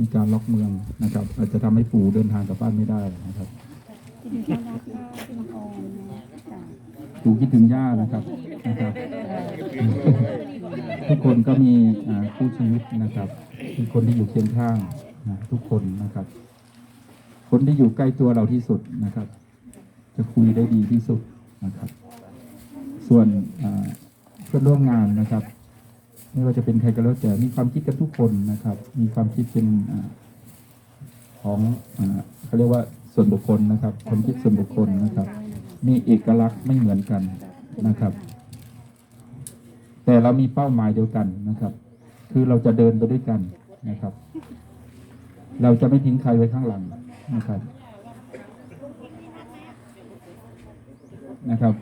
มีการล็อกเมืองนะครับ อาจจะทำให้ปู่เดินทางกลับบ้านไม่ได้นะครับที่น่ารักค่ะที่น้องออมนะค่ะปู่คิดถึงย่านะครับนะครับ ทุกคนก็มีอ่าคู่ชีวิตนะครับมีคนที่อยู่เคียงข้างนะทุกคนนะครับ คนที่อยู่ใกล้ตัวเราที่สุดนะครับ จะคุยได้ดีที่สุดนะครับ ส่วนอ่าเพื่อนร่วมงานนะครับ ไม่ว่าจะเป็นใครก็แล้วแต่มีความคิดกันทุกคนนะครับ มีความคิดเป็นอของเขาเรียกว่าส่วนบุคคลนะครับ ความคิดส่วนบุคคลนะครับ มีเอกลักษณ์ไม่เหมือนกันนะครับ แต่เรามีเป้าหมายเดียวกันนะครับ คือเราจะเดินไปด้วยกันนะครับ เราจะไม่ทิ้งใครไว้ข้างหลังนะครับนะครับ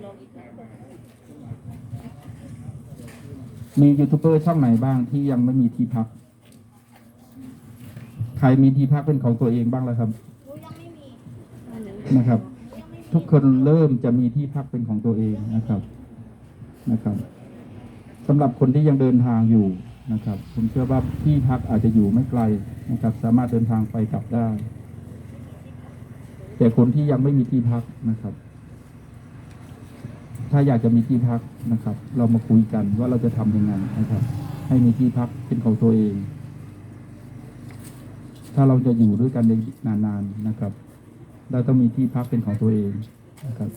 มียูทูบเบอร์ช่องไหนบ้างที่ยังไม่มีที่พัก ใครมีที่พักเป็นของตัวเองบ้างแล้วครับนะครับ ทุกคนเริ่มจะมีที่พักเป็นของตัวเองนะครับนะครับสำหรับคนที่ยังเดินทางอยู่นะครับ ผมเชื่อว่าที่พักอาจจะอยู่ไม่ไกลนะครับ สามารถเดินทางไปกลับได้ แต่คนที่ยังไม่มีที่พักนะครับ ถ้าอยากจะมีที่พักนะครับ เรามาคุยกันว่าเราจะทำยังไงนะครับ ให้มีที่พักเป็นของตัวเอง ถ้าเราจะอยู่ด้วยกันในนานๆนะครับ เราต้องมีที่พักเป็นของตัวเองนะครับ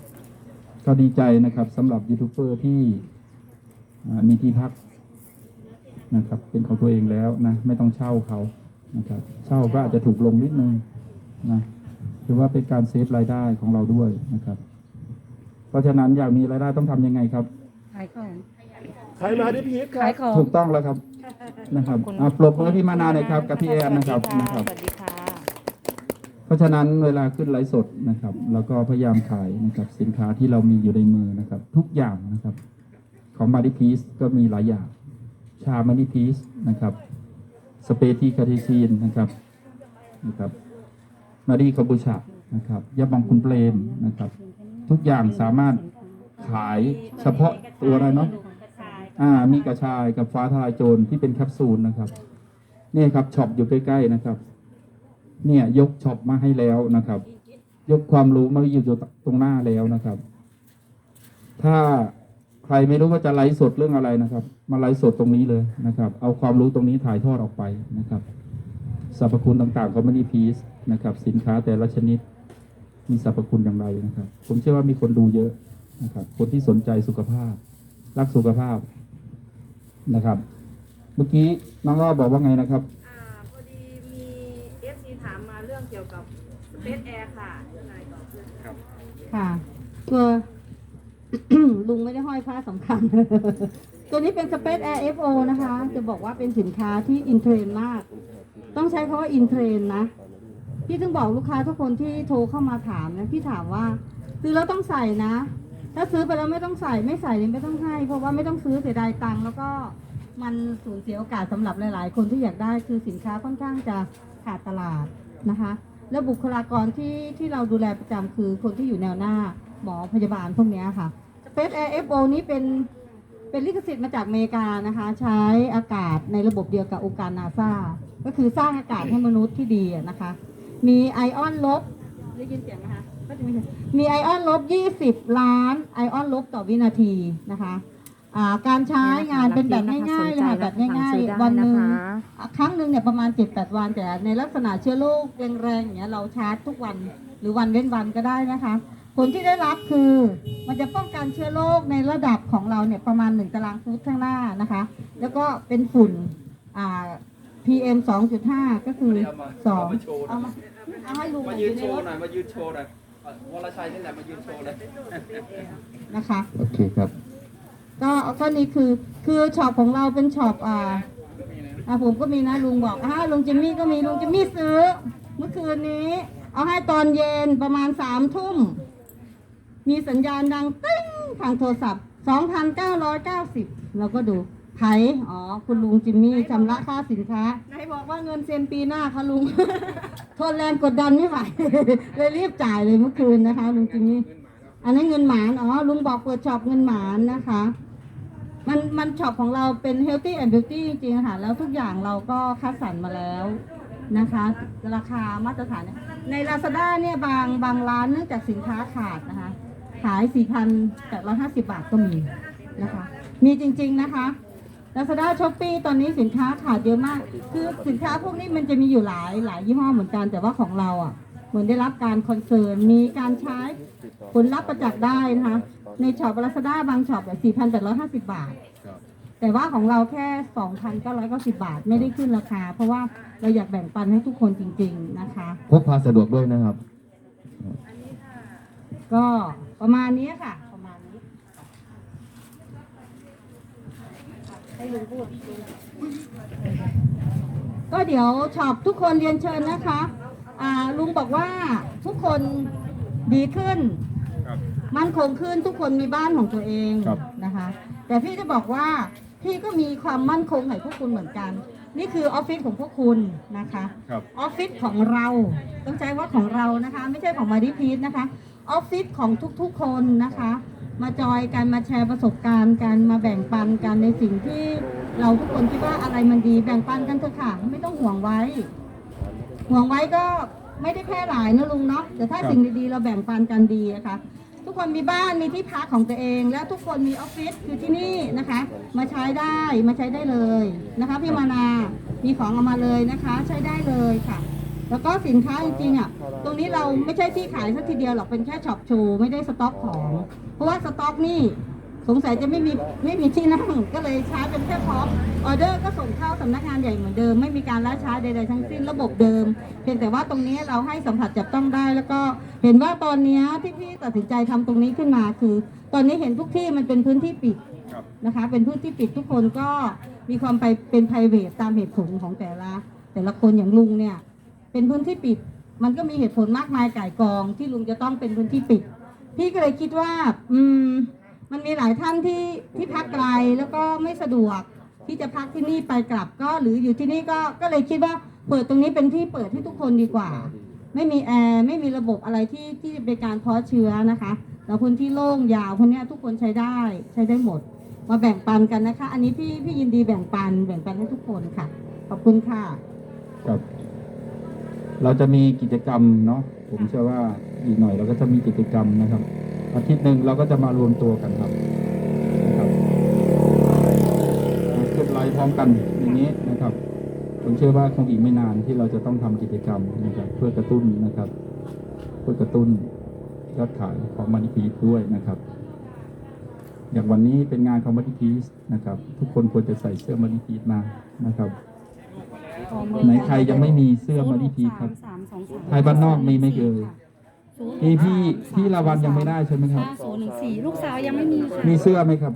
ก็ดีใจนะครับสำหรับยูทูบเบอร์ที่มีที่พักนะครับ เป็นของตัวเองแล้วนะไม่ต้องเช่าเขานะครับเช่าก็อาจจะถูกลงนิดนึงนะถือว่าเป็นการเซฟรายได้ของเราด้วยนะครับ เพราะฉะนั้นอยากมีรายได้ต้องทำยังไงครับ ขายของใครมาที่พีทครัขายบของ ถูกต้องแล้วครับนะครับอะปรบมือให้พี่มานาหน่อยครับกับพี่แอนนะครับนะครับ สวัสดีค่ะ เพราะฉะนั้นเวลาขึ้นไลฟ์สดนะครับเราก็พยายามขายนะครับสินค้าที่เรามีอยู่ในมือนะครับ ทุกอย่างนะครับ ของมาดิพีสก็มีหลายอย่าง ชามาดิพีสนะครับสเปรย์ทีคาเทชีนนะครับนะครับมาดีคาบูชานะครับยาบองคุณเปรมนะครับ ทุกอย่างสามารถขายเฉพาะตัวอะไรเนาะอ่ามีกระชายกับฟ้าทลายโจรที่เป็นแคปซูลนะครับนี่ครับช็อปอยู่ใกล้ๆนะครับ เนี่ยยกช็อปมาให้แล้วนะครับ ยกความรู้มาอยู่ตรงหน้าแล้วนะครับ ถ้าใครไม่รู้ว่าจะไลฟ์สดเรื่องอะไรนะครับ มาไลฟ์สดตรงนี้เลยนะครับ เอาความรู้ตรงนี้ถ่ายทอดออกไปนะครับสรรพคุณต่างๆของมันนี่พีซนะครับ สินค้าแต่ละชนิด มีสรรพคุณอย่างไรนะครับ ผมเชื่อว่ามีคนดูเยอะนะครับ คนที่สนใจสุขภาพ รักสุขภาพนะครับ เมื่อกี้น้องอ้อบอกว่าไงนะครับอ่าพอดีมีเอฟซีถามมาเรื่องเกี่ยวกับเ e สแอร์ค่ะยังไงต่อเพื่อนค่ะตัว ลุงไม่ได้ห้อยผ้าสำคัญ ตัวนี้เป็น Space Air FO นะคะ จะบอกว่าเป็นสินค้าที่อินเทรนด์มาก ต้องใช้คำว่าอินเทรนด์นะ พี่ถึงบอกลูกค้าทุกคนที่โทรเข้ามาถามนะพี่ถามว่าซื้อแล้วต้องใส่นะ ถ้าซื้อไปแล้วไม่ต้องใส่ไม่ใส่เนี่ยไม่ต้องให้ เพราะว่าไม่ต้องซื้อเสียดายตังค์แล้วก็มันสูญเสียโอกาสสำหรับหลาย ๆ คนที่อยากได้คือสินค้าค่อนข้างจะขาดตลาดนะคะ แล้วบุคลากรที่ที่เราดูแลประจำคือคนที่อยู่แนวหน้าหมอพยาบาลพวกเนี้ยค่ะ Space Air FO นี้เป็นเป็นลิขสิทธิ์มาจากอเมริกานะคะ ใช้อากาศในระบบเดียวกับองค์การนาซาก็คือสร้างอากาศให้มนุษย์ที่ดีนะคะ มีไอออนลบได้ยินเสียงไหมคะก็จะมีเสียงมีไอออนลบ 20 ล้านไอออนลบต่อวินาทีนะคะอ่าการใช้งานเป็นแบบง่ายๆเลยค่ะแบบง่ายๆ วันหนึ่งอะครั้งหนึ่งเนี่ยประมาณ 7-8 วัน แต่ในลักษณะเชื้อโรคแรงๆอย่างเงี้ยเราชาร์จทุกวันหรือวันเว้นวันก็ได้นะคะ ผลที่ได้รับคือมันจะป้องกันเชื้อโรคในระดับของเราเนี่ยประมาณ 1 ตารางฟุตข้างหน้านะคะ แล้วก็เป็นฝุ่นอ่า PM 2.5 ก็คือ 2 เอามาเอาให้ลุงมาอยืนยู่ในโชรว์ถหน่อยมายืนโชว์หน่อยเอ่อวรชัยนี่แหละมายืนโชว์เลยนะคะ โอเคครับ ก็ก็นี่คือคือช็อปของเราเป็นช็อปอ่าอ่าผมก็มีนะลุงบอกอ่าลุงจิมมี่ก็มีลุงจิมมี่ซื้อ เมื่อคืนนี้ เอาให้ตอนเย็นประมาณสามทุ่ม มีสัญญาณดังติ้งทางโทรศัพท์2,990เราก็ดู ไถอ๋อ คุณลุงจิมมี่ชำระค่าสินค้า ไหนบอกว่าเงินเซ็นปีหน้าค่ะลุง ทนแรงกดดันไม่ไหว เลยรีบจ่ายเลยเมื่อคืนนะคะ ลุงจิมมี่ อันนี้เงินหมาน อ๋อ ลุงบอกเปิดช็อปเงินหมานนะคะ มันมันช็อปของเราเป็น healthy and beauty จริงๆค่ะ แล้วทุกอย่างเราก็คัดสรรมาแล้วนะคะ ราคามาตรฐานเนี่ยใน Lazada เนี่ยบางบางร้านเนื่องจากสินค้าขาดนะคะ ขาย 4,850 บาทก็มีนะคะ มีจริง ๆนะคะ Lazada s h o p e e ตอนนี้สินค้าขาดเยอะมาก คือสินค้าพวกนี้มันจะมีอยู่หลายหลายยี่ห้อเหมือนกันแต่ว่าของเราอะเหมือนได้รับการคอนเซิร์นมีการใช้ผลลัพธ์ประจักษ์ได้นะคะในช็อป Lazada บางช็อปแบบ4,850 บาท แต่ว่าของเราแค่ 2,990 บาทไม่ได้ขึ้นราคา เพราะว่าเราอยากแบ่งปันให้ทุกคนจริง ๆนะคะ พกพาสะดวกด้วยนะครับ ก็ประมาณนี้ค่ะ ประมาณนี้ให้ลุงพูด ก็เดี๋ยวช็อปทุกคนเรียนเชิญนะคะอ่าลุงบอกว่าทุกคนดีขึ้น มั่นคงขึ้นทุกคนมีบ้านของตัวเองครับนะคะ แต่พี่จะบอกว่าพี่ก็มีความมั่นคงให้พวกคุณเหมือนกัน นี่คือออฟฟิศของพวกคุณนะคะครับออฟฟิศของเราต้องใช้ว่าของเรานะคะ ไม่ใช่ของมาดิพีทนะคะออฟฟิศของทุกๆคนนะคะ มาจอยกันมาแชร์ประสบการณ์กันมาแบ่งปันกันในสิ่งที่เราทุกคนคิดว่าอะไรมันดีแบ่งปันกันเถอะค่ะไม่ต้องห่วงไว้ ห่วงไว้ก็ไม่ได้แพร่หลายนะลุงเนาะแต่ถ้าครับสิ่งดีๆเราแบ่งปันกันดีนะคะทุกคนมีบ้านมีที่พักของตัวเอง และทุกคนมีออฟฟิศคือที่นี่นะคะ มาใช้ได้มาใช้ได้เลยนะคะพี่มานามีของเอามาเลยนะคะ ใช้ได้เลยค่ะ แล้วก็สินค้าจริงๆอะตรงนี้เราไม่ใช่ที่ขายสักทีเดียวหรอกเป็นแค่ช็อปโชว์ไม่ได้สต็อกของ เพราะว่าสต็อกนี่สงสัยจะไม่มีไม่มีที่นั่งก็เลยใช้เป็นแค่พร้อมออเดอร์ก็ส่งเข้าสำนักงานใหญ่เหมือนเดิม ไม่มีการล่าช้าใดๆทั้งสิ้นระบบเดิม เพียงแต่ว่าตรงนี้เราให้สัมผัสจับต้องได้ แล้วก็เห็นว่าตอนนี้ที่พี่ตัดสินใจทำตรงนี้ขึ้นมาคือ ตอนนี้เห็นทุกที่มันเป็นพื้นที่ปิดนะคะ เป็นพื้นที่ปิดทุกคนก็มีความไปเป็น p r i v a t ตามเหตุผลของแต่ละ แต่ละคนอย่างลุงเนี่ย เป็นพื้นที่ปิด มันก็มีเหตุผลมากมายก่ายกองที่ลุงจะต้องเป็นพื้นที่ปิด พี่ก็เลยคิดว่า อืม มันมีหลายท่านที่ที่พักไกลแล้วก็ไม่สะดวก ที่จะพักที่นี่ไปกลับก็หรืออยู่ที่นี่ก็ก็เลยคิดว่าเปิดตรงนี้เป็นที่เปิดให้ทุกคนดีกว่า ไม่มีแอร์ไม่มีระบบอะไรที่ที่เป็นการเพาะเชื้อนะคะแล้วพื้นที่โล่งยาวพวกเนี้ยทุกคนใช้ได้ใช้ได้หมด มาแบ่งปันกันนะคะ อันนี้พี่พี่ยินดีแบ่งปันแบ่งปันให้ทุกคนค่ะ ขอบคุณค่ะ ครับ เราจะมีกิจกรรมเนาะผมเชื่อว่าอีกหน่อยเราก็จะมีกิจกรรมนะครับ อาทิตย์หนึ่งเราก็จะมารวมตัวกันครับนะครับขึ้นไลฟ์พร้อมกันอย่างนี้นะครับผมเชื่อว่าคงอีกไม่นานที่เราจะต้องทำกิจกรรมนะครับ เพื่อกระตุ้นนะครับ เพื่อกระตุ้นยอดขายของมันพีด้วยนะครับ อย่างวันนี้เป็นงานของมันพีสนะครับ ทุกคนควรจะใส่เสื้อมันพีมานะครับ ไหนใครยังไม่มีเสื้อมาดีพีครับใครบ้านนอกมีไหมเอ่ยพี่พี่พี่ละวันยังไม่ได้ใช่ไหมครับศูนย์หนึ่งสี่ลูกสาวยังไม่มีค่ะมีเสื้อไหมครับ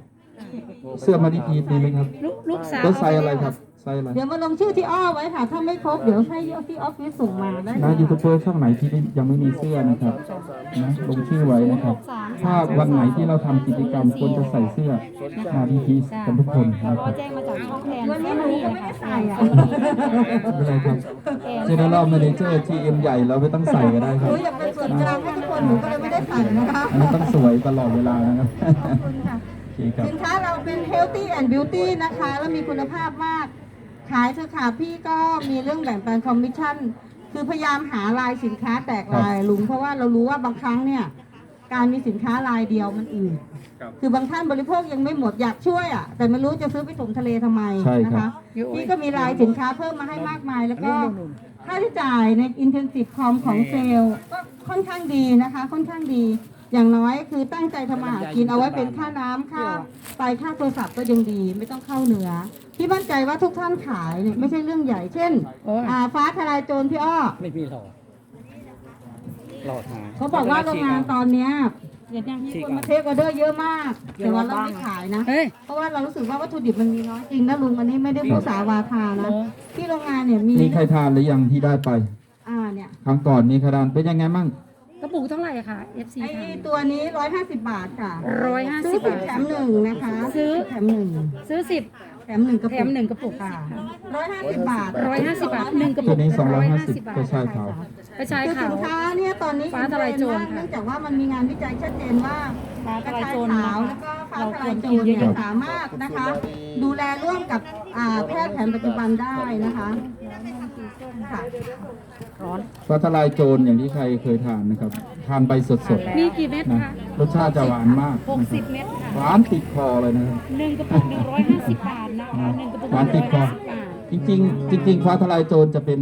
เสื้อมาดีพีมีไหมครับลูกลูกสาวแล้วไซส์อะไรครับไซส์อะไรเดี๋ยวมาลงชื่อที่อ้อไว้ค่ะ ถ้าไม่ครบเดี๋ยวให้ที่ออฟฟิศส่งมาได้นะยูทูบเบอร์ช่องไหนที่ยังไม่มีเสื้อนะครับนะลงชื่อไว้นะครับ ถ้าวันไหนที่เราทำกิจกรรมควรจะใส่เสื้อมาดีพีกันทุกคนนะคก็รับ แจ้งมาจากช่องแทนวันนี้หนูก็ไม่ได้ใส่อะ ไม่เป็นไรครับ เจเนอเรลแมเนเจอร์ทีเอ็มใหญ่เราไม่ต้องใส่ก็ได้หครับ นูอยากเป็นส่วนกลางให้ทุกคนหนูก็เลยไม่ได้ใส่นะคะอันนี้ต้องสวยตลอดเวลานะครับขอบคุณค่ะ โอเคครับ สินค้าเราเป็น healthy and beauty นะคะ แล้วมีคุณภาพมาก ขายเถอะค่ะพี่ก็มีเรื่องแบ่งปันคอมมิชชั่น คือพยายามหาลายสินค้าแตกลายลุง เพราะว่าเรารู้ว่าบางครั้งเนี่ย การมีสินค้าลายเดียวมันอื่นคือบางท่านบริโภคยังไม่หมดอยากช่วยอะแต่ไม่รู้จะซื้อไปถมทะเลทำไมใช่นะครัคะบ พี่ก็มีรายสินค้าเพิ่มมาให้มากมาย แล้วก็ค่าใช้จ่ายใน intensive com ของเซลล์ก็ค่อนข้างดีนะคะ ค่อนข้างดี อย่างน้อยคือตั้งใจทำมาหากินเอาไว้เป็นค่าน้ำค่าไฟค่าโทรศัพท์ก็ยังดีไม่ต้องเข้าเนื้อพี่มั่นใจว่าทุกท่านขายเนี่ยไม่ใช่เรื่องใหญ่เช่นอ่าฟ้าทลายโจรพี่อ้อ ไม่มีหรอห ลอดหาเขาบอกว่าโรงงานตอนเนี้ยมีคนมาเทคออเดอร์เยอะมาก แต่ว่าเราไม่ขายนะเฮ้ยเพราะว่าเรารู้สึกว่าวัตถุดิบมันมีน้อยจริงนะลุงอันนี้ไม่ได้พูดสาวาทานะ ที่โรงงานเนี่ยมีมีใครทานหรือยังที่ได้ไป อ่าเนี่ยครั้งก่อนมีใครทานเป็นยังไงมั่งกระปุกเท่าไหร่คะ FC ไอ้ทานตัวนี้ร้อยห้าสิบบาทค่ะ150ซื้อสิบแถมหนึ่งนะคะ ซื้อแถมหนึ่งซื้อสิบ แถมหนึ่งกระแถปุกมหนึ่งกระปุกค่ะร้อยห้าสิบบาทร้อยห้าสิบบาทหนึ่งกระตัปุวกนี้ร้อยห้าสิ250บบาทก็ใช่ครับกระชายคือขาสิวน ค้าเนี่ยตอนนี้ฟ้าทลายโจรอินเทค่ะเนื่องจากว่ามันมีงานวิจัยชัดเจนว่าฟ้ากทระลายชายโจรขาวแล้วก็ฟ้าทลายโจรเนี่ยสามารถนะคะ ดูแลร่วมกับอ่าแพทย์แผนปัจจุบันได้นะคะค่ะ ร้อนฟ้าทลายโจรอย่างที่ใครเคยทานนะครับ ทานไปสดมีกี่เม็ดๆนะคะรสชาติจะหวานมากหกนะคสิรับบเม็ดค่ะหวานติดคอเลยนะครับ หนึ่งกระปุกหนึ่งร้อยห้าสิบบาทนะคะหนึ่งกระปุกหวานติดคอ 150บาท จริงๆจริงๆฟ้าทลายโจรจะเป็น